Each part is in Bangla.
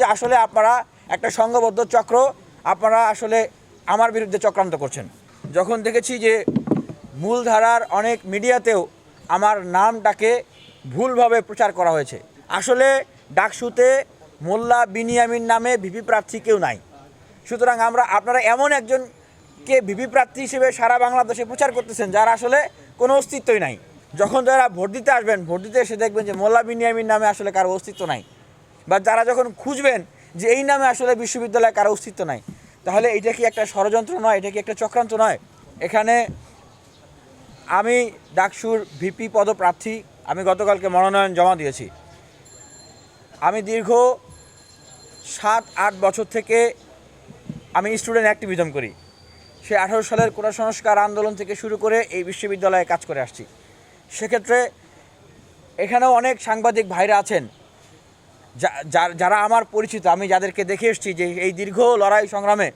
যে আসলে আপনারা একটা সংঘবদ্ধ চক্র, আপনারা আসলে আমার বিরুদ্ধে চক্রান্ত করছেন। যখন দেখেছি যে মূলধারার অনেক মিডিয়াতেও আমার নামটাকে ভুলভাবে প্রচার করা হয়েছে। আসলে ডাকসুতে মোল্লা বিনিয়ামিন নামে ভিপি প্রার্থী কেউ নাই। সুতরাং আমরা, আপনারা এমন একজনকে ভিপি প্রার্থী হিসেবে সারা বাংলাদেশে প্রচার করতেছেন যার আসলে কোনো অস্তিত্বই নাই। যখন যারা ভোট দিতে আসবেন, ভোট দিতে এসে দেখবেন যে মোল্লা বিনিয়ামিন নামে আসলে কারও অস্তিত্ব নাই। বা যারা যখন খুঁজবেন যে এই নামে আসলে বিশ্ববিদ্যালয়ে কারও অস্তিত্ব নাই, তাহলে এটা কি একটা ষড়যন্ত্র নয়? এটা কি একটা চক্রান্ত নয়? এখানে আমি ডাকসুর ভিপি পদপ্রার্থী, আমি গতকালকে মনোনয়ন জমা দিয়েছি। আমি দীর্ঘ সাত, আট বছর থেকে আমি স্টুডেন্ট অ্যাক্টিভিজম করি। সে আঠারো সালের কোটা সংস্কার আন্দোলন থেকে শুরু করে এই বিশ্ববিদ্যালয়ে কাজ করে আসছি। সেক্ষেত্রে এখানেও অনেক সাংবাদিক ভাইরা আছেন যারা আমার পরিচিত, আমি যাদেরকে দেখে এসেছি যে এই দীর্ঘ লড়াই সংগ্রামে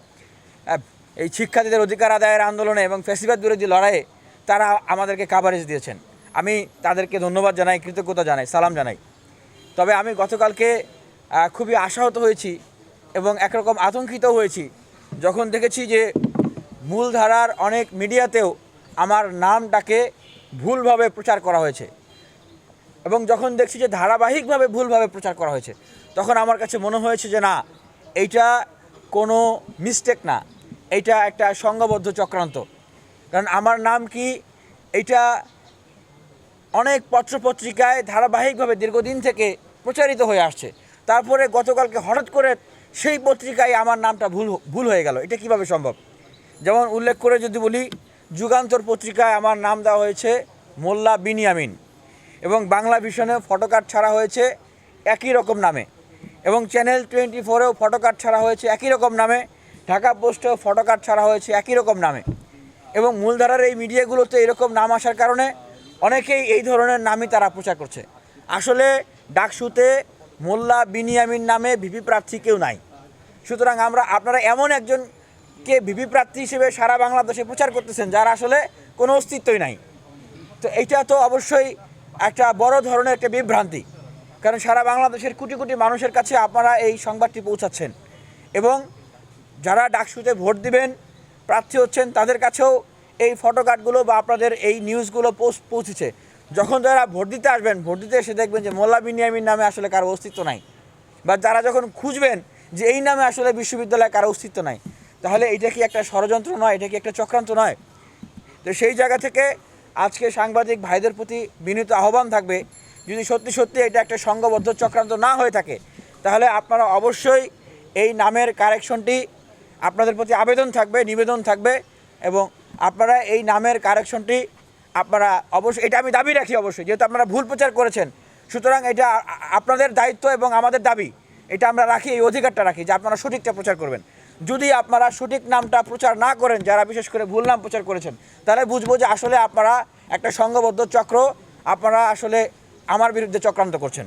এই শিক্ষার্থীদের অধিকার আদায়ের আন্দোলনে এবং ফ্যাসিবাদ বিরোধী লড়াইয়ে তারা আমাদেরকে কাভারেজ দিয়েছেন। আমি তাদেরকে ধন্যবাদ জানাই, কৃতজ্ঞতা জানাই, সালাম জানাই। তবে আমি গতকালকে খুবই আশাহত হয়েছি এবং একরকম আতঙ্কিত হয়েছি যখন দেখেছি যে মূলধারার অনেক মিডিয়াতেও আমার নামটাকে ভুলভাবে প্রচার করা হয়েছে। এবং যখন দেখছি যে ধারাবাহিকভাবে ভুলভাবে প্রচার করা হয়েছে, তখন আমার কাছে মনে হয়েছে যে না, এইটা কোনো মিস্টেক না। এটা একটা সংঘবদ্ধ চক্রান্ত। কারণ আমার নাম কি, এইটা অনেক পত্রপত্রিকায় ধারাবাহিকভাবে দীর্ঘদিন থেকে প্রচারিত হয়ে আসছে। তারপরে গতকালকে হঠাৎ করে সেই পত্রিকায় আমার নামটা ভুল ভুল হয়ে গেল। এটা কীভাবে সম্ভব? যেমন উল্লেখ করে যদি বলি, যুগান্তর পত্রিকায় আমার নাম দেওয়া হয়েছে মোল্লা বিনিয়ামিন। এবং বাংলা ভিশনে ফটোকার্ড ছাড়া হয়েছে একই রকম নামে। এবং চ্যানেল টোয়েন্টি ফোরেও ফটোকার্ড ছাড়া হয়েছে একই রকম নামে, ঢাকা পোস্টেও ফটোকার্ড ছাড়া হয়েছে একই রকম নামে। এবং মূলধারার এই মিডিয়াগুলোতে এরকম নাম আসার কারণে অনেকেই এই ধরনের নামই তারা প্রচার করছে। আসলে ডাকসুতে মোল্লা বিনিয়ামিন নামে ভিপি প্রার্থী কেউ নাই। সুতরাং আমরা, আপনারা এমন একজনকে ভিপি প্রার্থী হিসেবে সারা বাংলাদেশে প্রচার করতেছেন যার আসলে কোনো অস্তিত্বই নাই। তো এইটা তো অবশ্যই একটা বড় ধরনের একটা বিভ্রান্তি। কারণ সারা বাংলাদেশের কোটি কোটি মানুষের কাছে আপনারা এই সংবাদটি পৌঁছাচ্ছেন। এবং যারা ডাকসুতে ভোট দিবেন, প্রার্থী হচ্ছেন, তাদের কাছেও এই ফটোকার্ডগুলো বা আপনাদের এই নিউজগুলো পোস্ট পৌঁছেছে। যখন যারা ভোট দিতে আসবেন, ভোট দিতে এসে দেখবেন যে মোল্লা বিনিয়ামিন নামে আসলে কারও অস্তিত্ব নাই। বা যারা যখন খুঁজবেন যে এই নামে আসলে বিশ্ববিদ্যালয়ে কারও অস্তিত্ব নাই, তাহলে এটা কি একটা ষড়যন্ত্র নয়? এটা কি একটা চক্রান্ত নয়? তো সেই জায়গা থেকে আজকে সাংবাদিক ভাইদের প্রতি বিনীত আহ্বান থাকবে, যদি সত্যি সত্যি এটা একটা সংঘবদ্ধ চক্রান্ত না হয়ে থাকে, তাহলে আপনারা অবশ্যই এই নামের কারেকশনটি আপনাদের প্রতি আবেদন থাকবে, নিবেদন থাকবে এবং আপনারা এই নামের কারেকশনটি আপনারা অবশ্যই, এটা আমি দাবি রাখি অবশ্যই, যেহেতু আপনারা ভুল প্রচার করেছেন, সুতরাং এটা আপনাদের দায়িত্ব এবং আমাদের দাবি, এটা আমরা রাখি, এই অধিকারটা রাখি যে আপনারা সঠিকটা প্রচার করবেন। যদি আপনারা সঠিক নামটা প্রচার না করেন, যারা বিশেষ করে ভুল নাম প্রচার করেছেন তাহলে বুঝব যে আসলে আপনারা একটা সংঘবদ্ধ চক্র, আপনারা আসলে আমার বিরুদ্ধে চক্রান্ত করছেন।